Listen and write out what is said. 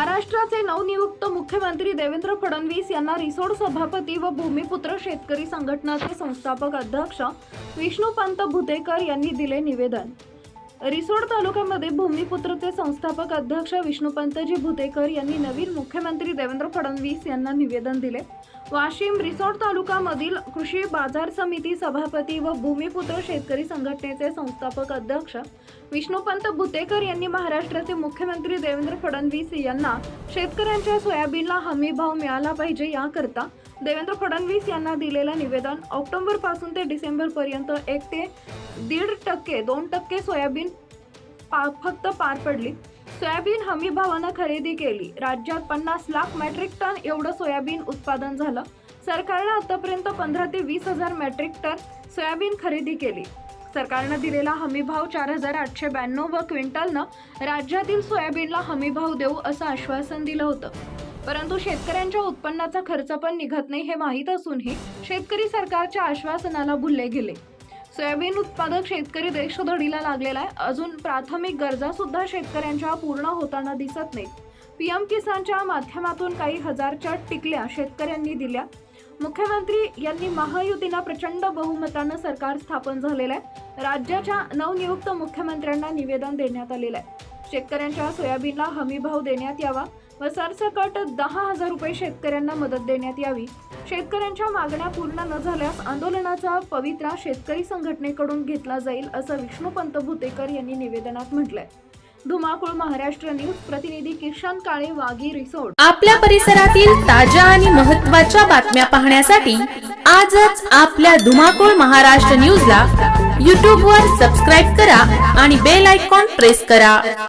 महाराष्ट्राचे नवनियुक्त मुख्यमंत्री देवेंद्र फडणवीस यांना रिसोड सभापती व भूमिपुत्र शेतकरी संघटनाचे संस्थापक अध्यक्ष विष्णुपंत भुतेकर यांनी दिले निवेदन. रिसोड तालुक्यामध्ये भूमिपुत्रचे संस्थापक अध्यक्ष विष्णुपंतजी भुतेकर यांनी नवीन मुख्यमंत्री देवेंद्र फडणवीस यांना निवेदन दिले. वाशिम रिसोड तालुक्यामधील कृषी बाजार समिती सभापती व भूमिपुत्र शेतकरी संघटनेचे संस्थापक अध्यक्ष विष्णुपंत भुतेकर यांनी महाराष्ट्राचे मुख्यमंत्री देवेंद्र फडणवीस यांना शेतकऱ्यांच्या सोयाबीनला हमी भाव मिळाला पाहिजे याकरता देवेंद्र फडणवीस यांना दिलेलं निवेदन ऑक्टोबरपासून ते डिसेंबर पर्यंत एक ते दीड टक्के दोन टक्के सोयाबीन पा फक्त पार पडली. सोयाबीन हमी भावानं खरेदी केली. राज्यात पन्नास लाख मेट्रिक टन एवढं सोयाबीन उत्पादन झालं. सरकारनं आतापर्यंत पंधरा ते वीस हजार मेट्रिक टन सोयाबीन खरेदी केली. सरकारनं दिलेला हमी भाव चार हजार आठशे ब्याण्णव व क्विंटलनं राज्यातील सोयाबीनला हमी भाव देऊ असं आश्वासन दिलं होतं. परंतु शेतकऱ्यांच्या उत्पन्नाचा खर्च पण निघत नाही हे माहीत असूनही शेतकरी सरकारच्या आश्वासनाला भुलले गेले. सोयाबीन उत्पादक शेतकरी देशधडीला लागलेला आहे. अजून प्राथमिक गरजा सुद्धा शेतकऱ्यांच्या पूर्ण होताना दिसत नाहीत. पीएम किसानच्या माध्यमातून काही हजारच्या टिकल्या शेतकऱ्यांनी दिल्या. मुख्यमंत्री यांनी महायुतीला प्रचंड बहुमतानं सरकार स्थापन झालेलं आहे. राज्याच्या नवनियुक्त मुख्यमंत्र्यांना निवेदन देण्यात आलेलं आहे. शेतकऱ्यांच्या सोयाबीनला हमी भाव देण्यात यावा. व सरसकट दहा हजार रुपये शेतकऱ्यांना मदत देण्यात यावी. शेतकऱ्यांच्या मागण्या पूर्ण न झाल्यास आंदोलनाचा पवित्रा शेतकरी संघटनेकडून घेतला जाईल असं विष्णुपंत भुतेकर यांनी निवेदनात म्हटलंय. धुमाकूळ महाराष्ट्र न्यूज प्रतिनिधी किशन काळे वाघी रिसोर्ट आपल्या परिसरातील ताज्या आणि महत्त्वाच्या बातम्या पाहण्यासाठी आजच आपल्या धुमाकूळ महाराष्ट्र न्यूजला यूट्यूबवर सबस्क्राईब करा आणि बेल आयकॉन प्रेस करा.